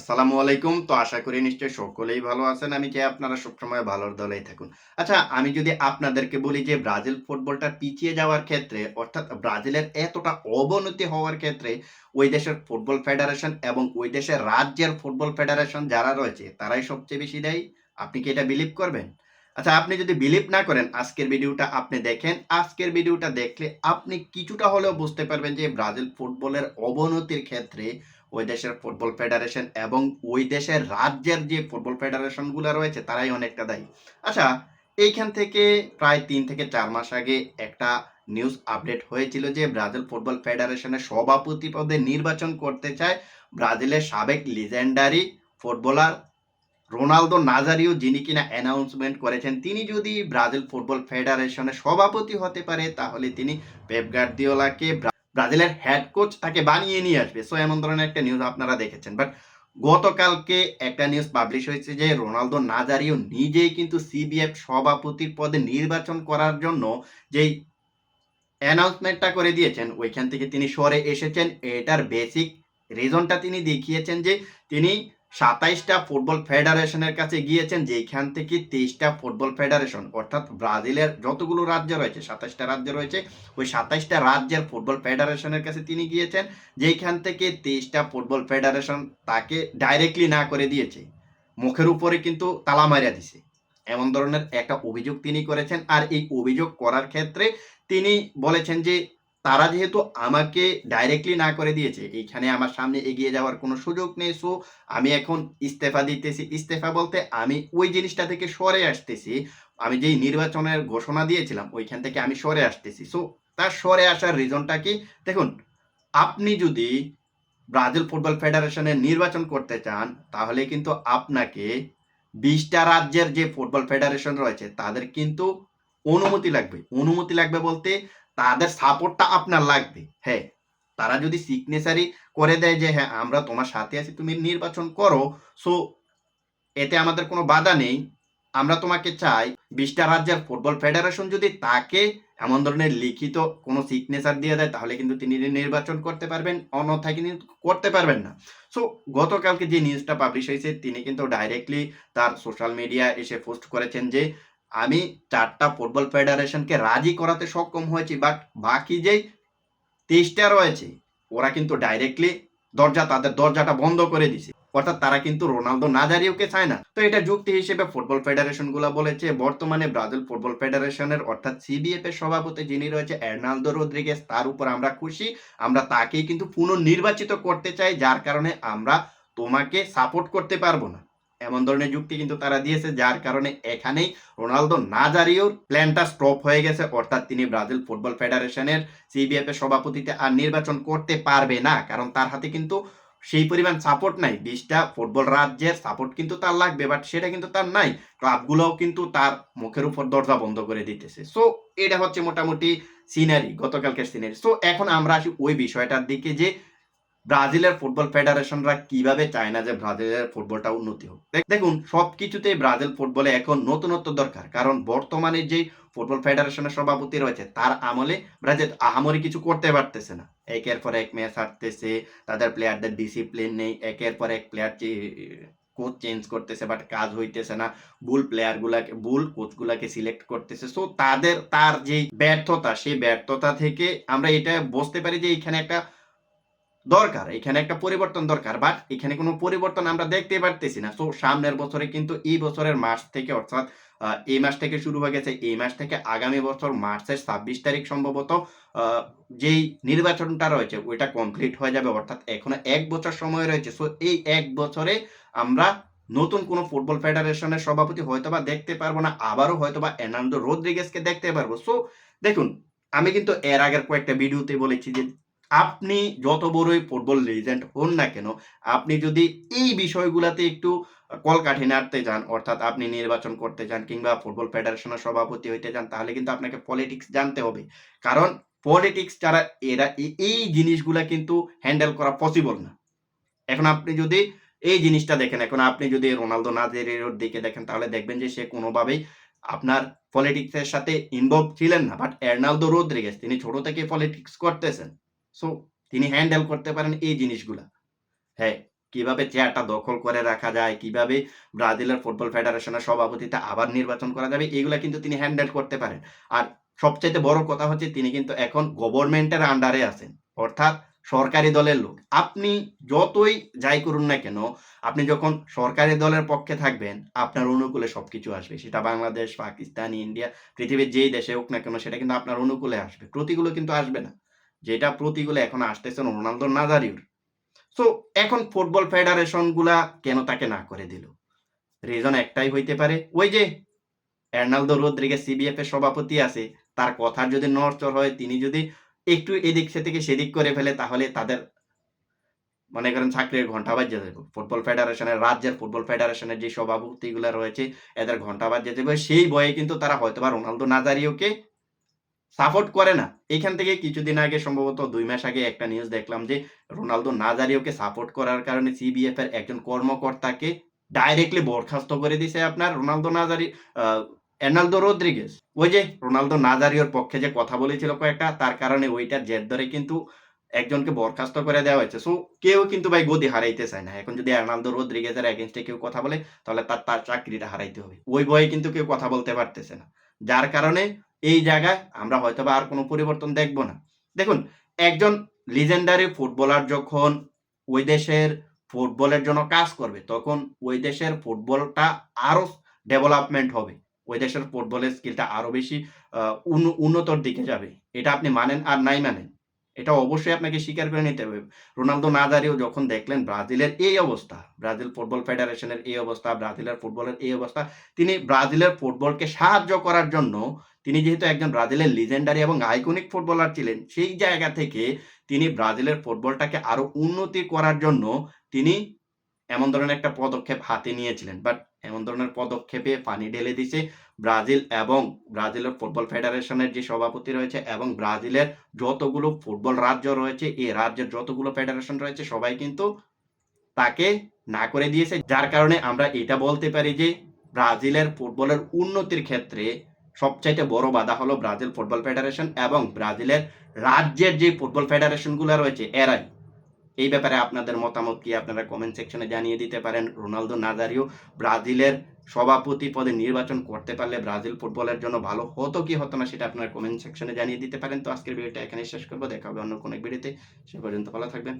আসসালামু আলাইকুম। তো আশা করি নিশ্চয়ই সকলেই ভালো আছেন। আমি চাই আপনারা সবসময় ভালোর দলেই থাকুন। আচ্ছা আমি যদি আপনাদেরকে বলি যে ব্রাজিল ফুটবলটা পিছিয়ে যাওয়ার ক্ষেত্রে, অর্থাৎ ব্রাজিলের এতটা অবনতি হওয়ার ক্ষেত্রে, ওই দেশের ফুটবল ফেডারেশন এবং ওই দেশের রাজ্যের ফুটবল ফেডারেশন যারা রয়েছে, তারাই সবচেয়ে বেশি দেয়। আপনি কি এটা বিলিভ করবেন? আচ্ছা আপনি যদি বিলিভ না করেন, আজকের ভিডিওটা আপনি দেখেন। আজকের ভিডিওটা দেখলে আপনি কিছুটা হলেও বুঝতে পারবেন যে ব্রাজিল ফুটবলের অবনতির ক্ষেত্রে ওই দেশের ফুটবল ফেডারেশন এবং ওই দেশের রাজ্যের যে ফুটবল ফেডারেশনগুলো রয়েছে, তারাই অনেকটা দায়ী। আচ্ছা এইখান থেকে প্রায় তিন থেকে চার মাস আগে একটা নিউজ আপডেট হয়েছিল যে ব্রাজিল ফুটবল ফেডারেশনের সভাপতি পদে নির্বাচন করতে চায় ব্রাজিলের সাবেক লিজেন্ডারি ফুটবলার রোনালদো নাজারিও, যিনি কিনা অ্যানাউন্সমেন্ট করেছেন। তিনি যদি ব্রাজিল ফুটবল ফেডারেশনের সভাপতি হতে পারে, তাহলে তিনি পেপ গার্দিওলাকে ব্রাজিলের হেড কোচ তাকে বানিয়ে নিয়ে আসবে। সো এমন ধরনের একটা নিউজ আপনারা দেখেছেন। বাট গতকালকে একটা নিউজ পাবলিশ হয়েছে যে, রোনালদো নাজারিও নিজেই কিন্তু সিবিএফ সভাপতির পদে নির্বাচন করার জন্য যেই অ্যানাউন্সমেন্টটা করে দিয়েছেন, ওইখান থেকে তিনি সরে এসেছেন। এটার বেসিক রিজনটা তিনি দেখিয়েছেন যে, তিনি সাতাইশটা ফুটবল ফেডারেশনের কাছে গিয়েছেন যেখান থেকে তেইশটা ফুটবল ফেডারেশন, অর্থাৎ ব্রাজিলের যতগুলো রাজ্য রয়েছে, সাতাইশটা রাজ্য রয়েছে, ওই সাতাইশটা রাজ্যের ফুটবল ফেডারেশনের কাছে তিনি গিয়েছেন যেখান থেকে তেইশটা ফুটবল ফেডারেশন তাকে ডাইরেক্টলি না করে দিয়েছে। মুখের উপরে কিন্তু তালা মারিয়া দিছে। এমন ধরনের একটা অভিযোগ তিনি করেছেন, আর এই অভিযোগ করার ক্ষেত্রে তিনি বলেছেন যে তারা যেহেতু আমাকে ডাইরেক্টলি না করে দিয়েছে, এইখানে আমার সামনে এগিয়ে যাওয়ার কোনো সুযোগ নেই সো আমি এখন ইস্তেফা দিতেছি। ইস্তেফা বলতে আমি ওই জিনিসটা থেকে সরে আসতেছি, আমি যেই নির্বাচনের ঘোষণা দিয়েছিলাম, ওইখান থেকে আমি সরে আসতেছি। সো তার সরে আসার রিজনটা কি? দেখুন, আপনি যদি ব্রাজিল ফুটবল ফেডারেশনের নির্বাচন করতে চান, তাহলে কিন্তু আপনাকে বিশটা রাজ্যের যে ফুটবল ফেডারেশন রয়েছে, তাদের কিন্তু অনুমতি লাগবে। অনুমতি লাগবে বলতে তাদের সাপোর্টটা আপনার লাগবে। হ্যাঁ তারা যদি সিগনেচারি করে দেয় যে হ্যাঁ আমরা তোমার সাথে আছি, তুমি নির্বাচন করো। সো এতে আমাদের কোনো বাধা নেই। আমরা তোমাকে চাই, বিশটা রাজ্যের ফুটবল ফেডারেশন যদি তাকে এমন ধরনের লিখিত কোনো সিগনেচার দিয়ে দেয়, তাহলে কিন্তু তিনি নির্বাচন করতে পারবেন, অন্যথায় কিন্তু করতে পারবেন না। সো গতকালকে যে নিউজটা পাবলিশ হয়েছে, তিনি কিন্তু ডাইরেক্টলি তার সোশ্যাল মিডিয়া এসে পোস্ট করেছেন যে আমি চারটা ফুটবল ফেডারেশনকে রাজি করাতে সক্ষম হয়েছি বাট বাকি যেই তেইশটা রয়েছে, ওরা কিন্তু ডাইরেক্টলি দরজা, তাদের দরজাটা বন্ধ করে দিছে। অর্থাৎ তারা কিন্তু রোনালদো নাজারিওকে চায় না। তো এটা যুক্তি হিসেবে ফুটবল ফেডারেশনগুলো বলেছে, বর্তমানে ব্রাজিল ফুটবল ফেডারেশনের অর্থাৎ সিবিএফ এর সভাপতি যিনি রয়েছে এর্নালদো রদ্রিগেস তার উপর আমরা খুশি। আমরা তাকেই কিন্তু পুনর্নির্বাচিত করতে চাই, যার কারণে আমরা তোমাকে সাপোর্ট করতে পারব না। এমন ধরনের যুক্তি কিন্তু তারা দিয়েছে, যার কারণে এখানেই রোনালদো নাজারিওর প্ল্যানটা স্টপ হয়ে গেছে। অর্থাৎ তিনি ব্রাজিল ফুটবল ফেডারেশনের সিবিএফ এর সভাপতিতে আর নির্বাচন করতে পারবে না, কারণ তার হাতে কিন্তু সেই পরিমাণ সাপোর্ট নাই। বিশটা ফুটবল রাজ্যের সাপোর্ট কিন্তু তার লাগবে বাট সেটা কিন্তু তার নাই। ক্লাবগুলোও কিন্তু তার মুখের উপর দরজা বন্ধ করে দিতেছে। সো এটা হচ্ছে মোটামুটি সিনারি গতকালকের সিনারি সো এখন আমরা আসি ওই বিষয়টার দিকে যে ব্রাজিলের ফুটবল ফেডারেশনরা কীভাবে চায় না যে ব্রাজিলের ফুটবলটা উন্নতি হোক? দেখ- দেখুন, সবকিছুতেই ব্রাজিল ফুটবলে এখন নতুনত্ব দরকার। কারণ বর্তমানে যে ফুটবল ফেডারেশনের সভাপতি রয়েছে, তার আমলে ব্রাজিল আহামরি কিছু করতে পারতেছে না। একের পর এক ম্যাচ হারতেছে, তাদের প্লেয়ারদের ডিসিপ্লিন নেই, একের পর এক প্লেয়ার কোচ চেঞ্জ করতেছে বাট কাজ হইতেছে না। ভুল প্লেয়ার গুলাকে, ভুল কোচ গুলাকে সিলেক্ট করতেছে। সো তাদের, তার যে ব্যর্থতা, সেই ব্যর্থতা থেকে আমরা এটা বুঝতে পারি যে এখানে একটা দরকার, এখানে একটা পরিবর্তন দরকার বাট এখানে কোনো পরিবর্তন আমরা দেখতে পারতেছি না। সো সামনের বছরে কিন্তু এই বছরের মার্চ থেকে, অর্থাৎ এই মাস থেকে শুরু হয়ে গেছে, এই মাস থেকে আগামী বছর মার্চের ছাব্বিশ তারিখ সম্ভবত যেই নির্বাচনটা রয়েছে, ওইটা কমপ্লিট হয়ে যাবে, অর্থাৎ এখনও এক বছর সময় রয়েছে। সো এই এক বছরে আমরা নতুন কোনো ফুটবল ফেডারেশনের সভাপতি হয়তোবা দেখতে পারব না, আবারও হয়তোবা এর্নান্ডো রদ্রিগেসকে দেখতে পারব। সো দেখুন, আমি কিন্তু এর আগের কয়েকটা ভিডিওতে বলেছি যে আপনি যত বড়ই ফুটবল লেজেন্ড হন না কেন, আপনি যদি এই বিষয়গুলাতে একটু কলকাঠি নাড়তে যান, অর্থাৎ আপনি নির্বাচন করতে যান কিংবা ফুটবল ফেডারেশনের সভাপতি হইতে যান, তাহলে কিন্তু আপনাকে পলিটিক্স জানতে হবে। কারণ পলিটিক্স ছাড়া এরা এই জিনিসগুলা কিন্তু হ্যান্ডেল করা পসিবল না। এখন আপনি যদি এই জিনিসটা দেখেন, এখন আপনি যদি রোনালদো নাজেরের দিকে দেখেন, তাহলে দেখবেন যে সে কোনোভাবেই আপনার পলিটিক্সের সাথে ইনভলভ ছিলেন না। বাট এর্নালদো রোদ্রিগেস তিনি ছোট থেকে পলিটিক্স করতেছেন। সো তিনি হ্যান্ডেল করতে পারেন এই জিনিসগুলা হ্যাঁ কীভাবে চেয়ারটা দখল করে রাখা যায়, কীভাবে ব্রাজিলের ফুটবল ফেডারেশনের সভাপতিতে আবার নির্বাচন করা যাবে, এগুলা কিন্তু তিনি হ্যান্ডেল করতে পারেন। আর সবচাইতে বড় কথা হচ্ছে তিনি কিন্তু এখন গভর্নমেন্টের আন্ডারে আছেন। অর্থাৎ সরকারি দলের লোক। আপনি যতই যাই করুন না কেন, আপনি যখন সরকারি দলের পক্ষে থাকবেন, আপনার অনুকূলে সবকিছু আসবে। সেটা বাংলাদেশ, পাকিস্তান, ইন্ডিয়া, পৃথিবীর যেই দেশে হোক না কেন সেটা কিন্তু আপনার অনুকূলে আসবে। প্রতিকূলে কিন্তু আসবে না। যেটা প্রতিকূলে এখন আসতেছে রোনালদো নাজারিওর। সো এখন ফুটবল ফেডারেশনগুলা কেন তাকে না করে দিল? রিজন একটাই হইতে পারে, ওই যে এর্নালদো রদ্রিগেজ সিবিএফ এর সভাপতি আছে, তার কথার যদি নড়চড় হয়, তিনি যদি একটু এদিক সে থেকে সেদিক করে ফেলে তাহলে তাদের মনে করেন চাকরির ঘণ্টা বাজে যাবে। ফুটবল ফেডারেশনের রাজ্যের ফুটবল ফেডারেশনের যে সভাপতিগুলা রয়েছে এদের ঘণ্টা বাজে যাবে। সেই ভয়ে কিন্তু তারা হয়তোবা রোনালদো নাজারিওকে সাপোর্ট করে না। এখান থেকে কিছুদিন আগে, সম্ভবত দুই মাস আগে একটা নিউজ দেখলাম যে, রোনালদো নাজারিওকে সাপোর্ট করার কারণে সিবিএফ এর একজন কর্মকর্তাকে ডাইরেক্টলি বরখাস্ত করে দিছে আপনার রোনালদো নাজারি এর্নালদো রদ্রিগেজ। ওই যে, রোনালদো নাজারিওর পক্ষে যে কথা বলেছিল কয়েকটা, তার কারণে ওইটার জের ধরে কিন্তু একজনকে বরখাস্ত করে দেওয়া হয়েছে। সো কেউ কিন্তু ভাই গদি হারাইতে চায় না। এখন যদি এর্নালদো রদ্রিগেজের এগেইনস্ট এ কেউ কথা বলে, তাহলে তার তার চাকরিটা হারাইতে হবে। ওই ভয়ে কিন্তু কেউ কথা বলতে পারতেছে না। যার কারণে এই জায়গায় আমরা হয়তোবা আর কোনো পরিবর্তন দেখব না। দেখুন একজন লিজেন্ডারি ফুটবলার যখন ওই দেশের ফুটবলের জন্য কাজ করবে তখন ওই দেশের ফুটবলটা আরও ডেভেলপমেন্ট হবে। ওই দেশের ফুটবলের স্কিলটা আরও বেশি উন্নতর দিকে যাবে। এটা আপনি মানেন আর নাই মানেন। এটা অবশ্যই আপনাকে স্বীকার করে নিতে হবে। রোনালদো নাজারিও যখন দেখলেন ব্রাজিলের এই অবস্থা, ব্রাজিল ফুটবল ফেডারেশনের এই অবস্থা, ব্রাজিলের ফুটবলের এই অবস্থা, তিনি ব্রাজিলের ফুটবলকে সাহায্য করার জন্য তিনি যেহেতু একজন ব্রাজিলের লিজেন্ডারি এবং আইকনিক ফুটবলার ছিলেন, সেই জায়গা থেকে তিনি ব্রাজিলের ফুটবলটাকে আরও উন্নতি করার জন্য তিনি এমন ধরনের একটা পদক্ষেপ হাতে নিয়েছিলেন। বাট এমন ধরনের পদক্ষেপে পানি ঢেলে দিছে ব্রাজিল এবং ব্রাজিলের ফুটবল ফেডারেশনের যে সভাপতি রয়েছে এবং ব্রাজিলের যতগুলো ফুটবল রাজ্য রয়েছে, এই রাজ্যের যতগুলো ফেডারেশন রয়েছে সবাই কিন্তু তাকে না করে দিয়েছে। যার কারণে আমরা এটা বলতে পারি যে ব্রাজিলের ফুটবলের উন্নতির ক্ষেত্রে সবচাইতে বড় বাধা হলো ব্রাজিল ফুটবল ফেডারেশন এবং ব্রাজিলের রাজ্যের যে ফুটবল ফেডারেশনগুলো রয়েছে, এরাই। এই ব্যাপারে আপনাদের মতামত কি আপনারা কমেন্ট সেকশনে জানিয়ে দিতে পারেন। রোনালদো নাজারিও ব্রাজিলের সভাপতি পদে নির্বাচন করতে পারলে ব্রাজিল ফুটবলের জন্য ভালো হতো কি হতো না সেটা আপনারা কমেন্ট সেকশনে জানিয়ে দিতে পারেন। তো আজকের ভিডিওটা এখানেই শেষ করব দেখা হবে অন্য কোনো ভিডিওতে। সে পর্যন্ত ভালো থাকবেন।